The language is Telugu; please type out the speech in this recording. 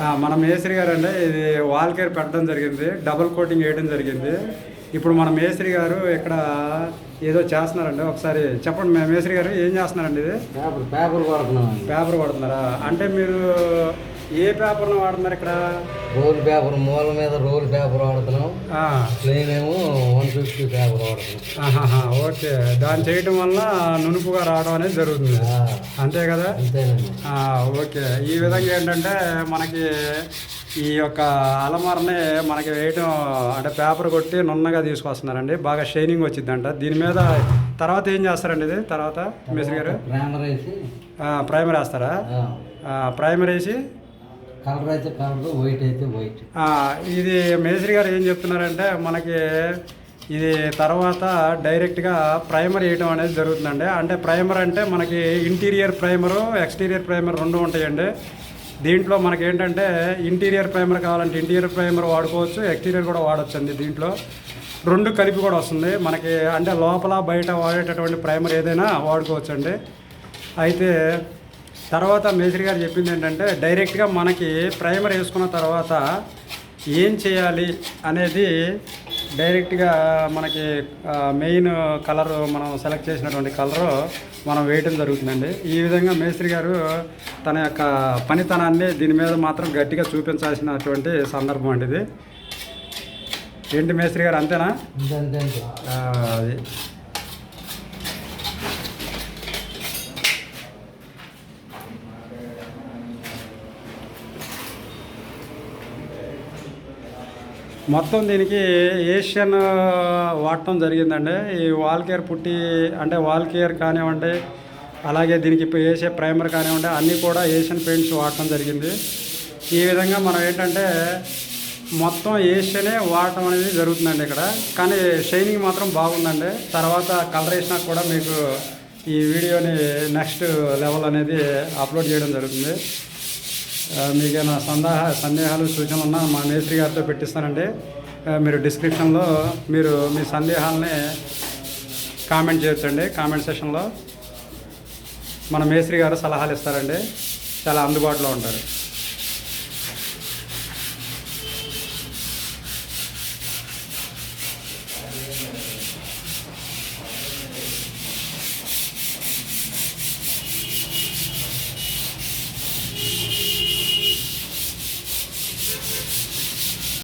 మన మేస్త్రి గారు అండి ఇది వాల్ కేర్ పెట్టడం జరిగింది డబుల్ కోటింగ్ వేయడం జరిగింది. ఇప్పుడు మన మేస్త్రి గారు ఇక్కడ ఏదో చేస్తున్నారండి ఒకసారి చెప్పండి మే- మేస్త్రి గారు ఏం చేస్తున్నారండి ఇది? పేపర్ పేపర్ కొడుతున్నాం పేపర్ వాడుతున్నారా? అంటే మీరు ఏ పేపర్ను వాడుతున్నారు ఇక్కడ? రోల్ పేపర్ మూల మీద రోల్ పేపర్ వాడుతున్నాం. ఆ, ఓకే. దాన్ని చేయటం వల్ల నునుపుగా రావడం అనేది జరుగుతుంది. అంతే కదా? ఓకే. ఈ విధంగా ఏంటంటే మనకి ఈ యొక్క అలమారని మనకి వేయటం అంటే పేపర్ కొట్టి నున్నగా తీసుకొస్తున్నారండి. బాగా షైనింగ్ వచ్చిందంట దీని మీద తర్వాత ఏం చేస్తారండి ఇది? తర్వాత మేస్త్రి గారు? ప్రైమర్ వేస్తారా? ప్రైమర్ వేసి? కలర్ అయితే కలర్ వైట్ అయితే వైట్. ఇది మేస్త్రి గారు ఏం చెప్తున్నారంటే మనకి ఇది తర్వాత డైరెక్ట్గా ప్రైమర్ వేయటం అనేది జరుగుతుందండి. అంటే ప్రైమర్ అంటే మనకి ఇంటీరియర్ ప్రైమరు ఎక్స్టీరియర్ ప్రైమర్ రెండు ఉంటాయండి. దీంట్లో మనకి ఏంటంటే ఇంటీరియర్ ప్రైమర్ కావాలంటే ఇంటీరియర్ ప్రైమర్ వాడుకోవచ్చు ఎక్స్టీరియర్ కూడా వాడచ్చు అండి దీంట్లో. రెండు కలిపి కూడా వస్తుంది. మనకి అంటే లోపల బయట వాడేటటువంటి ప్రైమర్ ఏదైనా వాడుకోవచ్చు అండి అయితే తర్వాత మేస్త్రి గారు చెప్పింది ఏంటంటే డైరెక్ట్గా మనకి ప్రైమర్ వేసుకున్న తర్వాత ఏం చేయాలి అనేది డైరెక్ట్గా మనకి మెయిన్ కలర్ మనం సెలెక్ట్ చేసినటువంటి కలరు మనం వేయటం జరుగుతుందండి. ఈ విధంగా మేస్త్రి గారు తన యొక్క పనితనాన్ని దీని మీద మాత్రం గట్టిగా చూపించాల్సినటువంటి సందర్భం అండి ఇది. ఏంటి మేస్త్రి గారు అంతేనా? అది. మొత్తం దీనికి ఏషియన్ వాడటం జరిగిందండి. ఈ వాల్ కేర్ పుట్టి అంటే వాల్ కేర్ కానివ్వండి అలాగే దీనికి వేసే ప్రైమర్ కానివ్వండి అన్నీ కూడా ఏషియన్ పెయింట్స్ వాడటం జరిగింది. ఈ విధంగా మనం ఏంటంటే మొత్తం ఏషియనే వాడటం అనేది జరుగుతుందండి ఇక్కడ. కానీ షైనింగ్ మాత్రం బాగుందండి. తర్వాత కలర్ వేసినా కూడా మీకు ఈ వీడియోని నెక్స్ట్ లెవెల్ అనేది అప్లోడ్ చేయడం జరుగుతుంది. మీకు నా సందేహ సందేహాలు సూచనలు ఉన్నా మా మేస్త్రి గారితో పెట్టిస్తానండి. మీరు డిస్క్రిప్షన్లో మీరు మీ సందేహాలని కామెంట్ చేయొచ్చండి. కామెంట్ సెషన్లో మన మేస్త్రి గారు సలహాలు ఇస్తారండి. చాలా అందుబాటులో ఉంటారు.